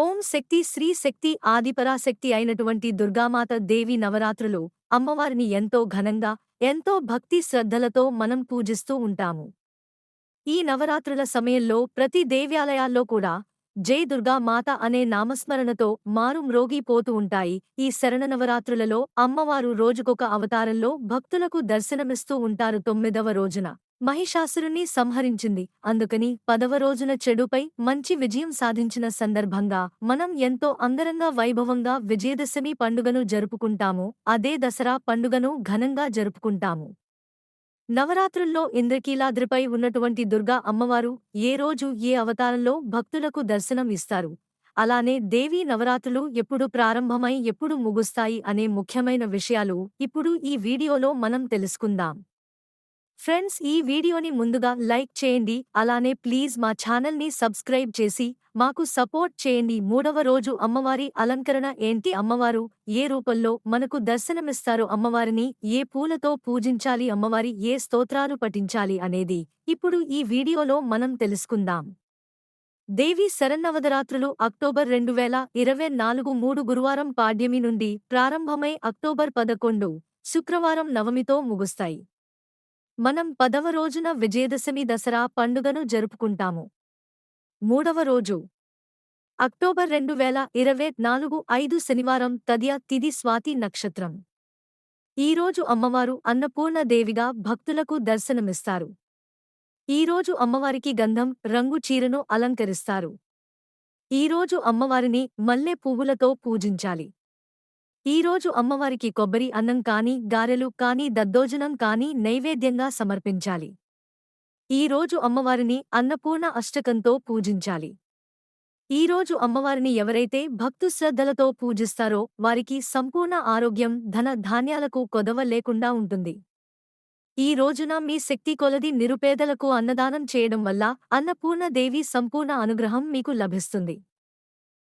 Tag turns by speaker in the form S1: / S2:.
S1: ఓం శక్తి శ్రీ శక్తి ఆదిపరాశక్తి అయినటువంటి దుర్గామాత దేవి నవరాత్రులు అమ్మవారిని ఎంతో ఘనంగా ఎంతో భక్తి శ్రద్ధలతో మనం పూజిస్తూ ఉంటాము. ఈ నవరాత్రుల సమయంలో ప్రతి దేవ్యాలయాల్లో కూడా జై దుర్గా మాత అనే నామస్మరణతో మారు మ్రోగిపోతూ ఉంటాయి. ఈ శరణనవరాత్రులలో అమ్మవారు రోజుకొక అవతారంలో భక్తులకు దర్శనమిస్తూ ఉంటారు తొమ్మిదవ రోజున. మహిషాసురుణ్ణి సంహరించింది. అందుకని పదవ రోజున చెడుపై మంచి విజయం సాధించిన సందర్భంగా మనం ఎంతో అందరంగా వైభవంగా విజయదశమి పండుగను జరుపుకుంటాము. అదే దసరా పండుగను ఘనంగా జరుపుకుంటాము. నవరాత్రుల్లో ఇంద్రకీలాద్రిపై ఉన్నటువంటి దుర్గా అమ్మవారు ఏ రోజు ఏ అవతారంలో భక్తులకు దర్శనం ఇస్తారు? అలానే దేవీ నవరాత్రులు ఎప్పుడు ప్రారంభమై ఎప్పుడు ముగుస్తాయి అనే ముఖ్యమైన విషయాలు ఇప్పుడు ఈ వీడియోలో మనం తెలుసుకుందాం. ఫ్రెండ్స్ ఈ వీడియోని ముందుగా లైక్ చేయండి. అలానే ప్లీజ్ మా ఛానల్ని సబ్స్క్రైబ్ చేసి మాకు సపోర్ట్ చేయండి. మూడవ రోజు అమ్మవారి అలంకరణ ఏంటి? అమ్మవారు ఏ రూపంలో మనకు దర్శనమిస్తారు? అమ్మవారిని ఏ పూలతో పూజించాలి? అమ్మవారి ఏ స్తోత్రాలు పఠించాలి అనేది ఇప్పుడు ఈ వీడియోలో మనం తెలుసుకుందాం. దేవి శరన్నవదరాత్రులు అక్టోబర్ రెండు వేల ఇరవై నాలుగు మూడు గురువారం పాడ్యమి నుండి ప్రారంభమై అక్టోబర్ పదకొండు శుక్రవారం నవమితో ముగుస్తాయి. మనం పదవ రోజున విజయదశమి దసరా పండుగను జరుపుకుంటాము. మూడవ రోజు. అక్టోబర్ రెండు వేల ఇరవై నాలుగు ఐదు శనివారం తదియ తిది స్వాతి నక్షత్రం. ఈరోజు అమ్మవారు అన్నపూర్ణదేవిగా భక్తులకు దర్శనమిస్తారు. ఈరోజు అమ్మవారికి గంధం రంగు చీరను అలంకరిస్తారు. ఈరోజు అమ్మవారిని మల్లె పువ్వులతో పూజించాలి. ఈరోజు అమ్మవారికి కొబ్బరి అన్నం కాని గారెలు కాని దద్దోజనం కాని నైవేద్యంగా సమర్పించాలి. ఈరోజు అమ్మవారిని అన్నపూర్ణ అష్టకంతో పూజించాలి. ఈరోజు అమ్మవారిని ఎవరైతే భక్తు శ్రద్ధలతో పూజిస్తారో వారికి సంపూర్ణ ఆరోగ్యం ధన ధాన్యాలకు కొదవ లేకుండా ఉంటుంది. ఈ రోజున మీ శక్తి కొలది నిరుపేదలకు అన్నదానం చేయడం వల్ల అన్నపూర్ణ దేవి సంపూర్ణ అనుగ్రహం మీకు లభిస్తుంది.